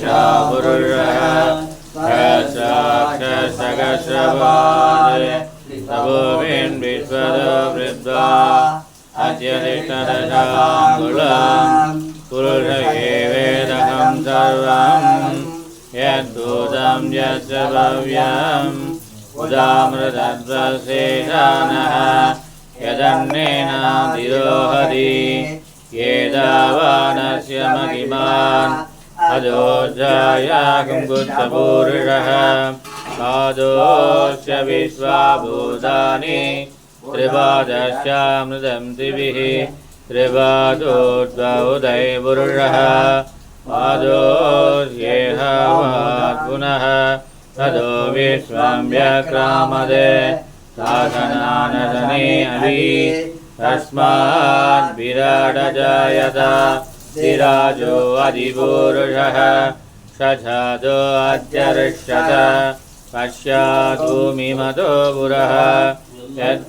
पुरुषः सहस्राक्षसहस्रपाद तपोविन् विश्वतो वृद्ध्वा अत्यधिष्ठदशाङ्गुलम् पुरुष एवेदहं सर्वं यद्भूतं यच्च भव्यम् उदामृतत्वशेषानः यदन्नेनाधिरोहति येदावानस्य महिमान् अधोजाया कुङ्कुत्सपूरुषः पादोश्च विश्वाभूतानि त्रिपादश्चामृतं त्रिभिः त्रिपादोद्वौदयपुरुषः पादोस्येहावात् पुनः ततो विश्वं व्यक्रामदे साधनानशने अभि तस्मात् विराटजायत विराजो अधिपुरुषः सछादो अत्यर्षत पश्चात् भूमिमतो पुरः यत्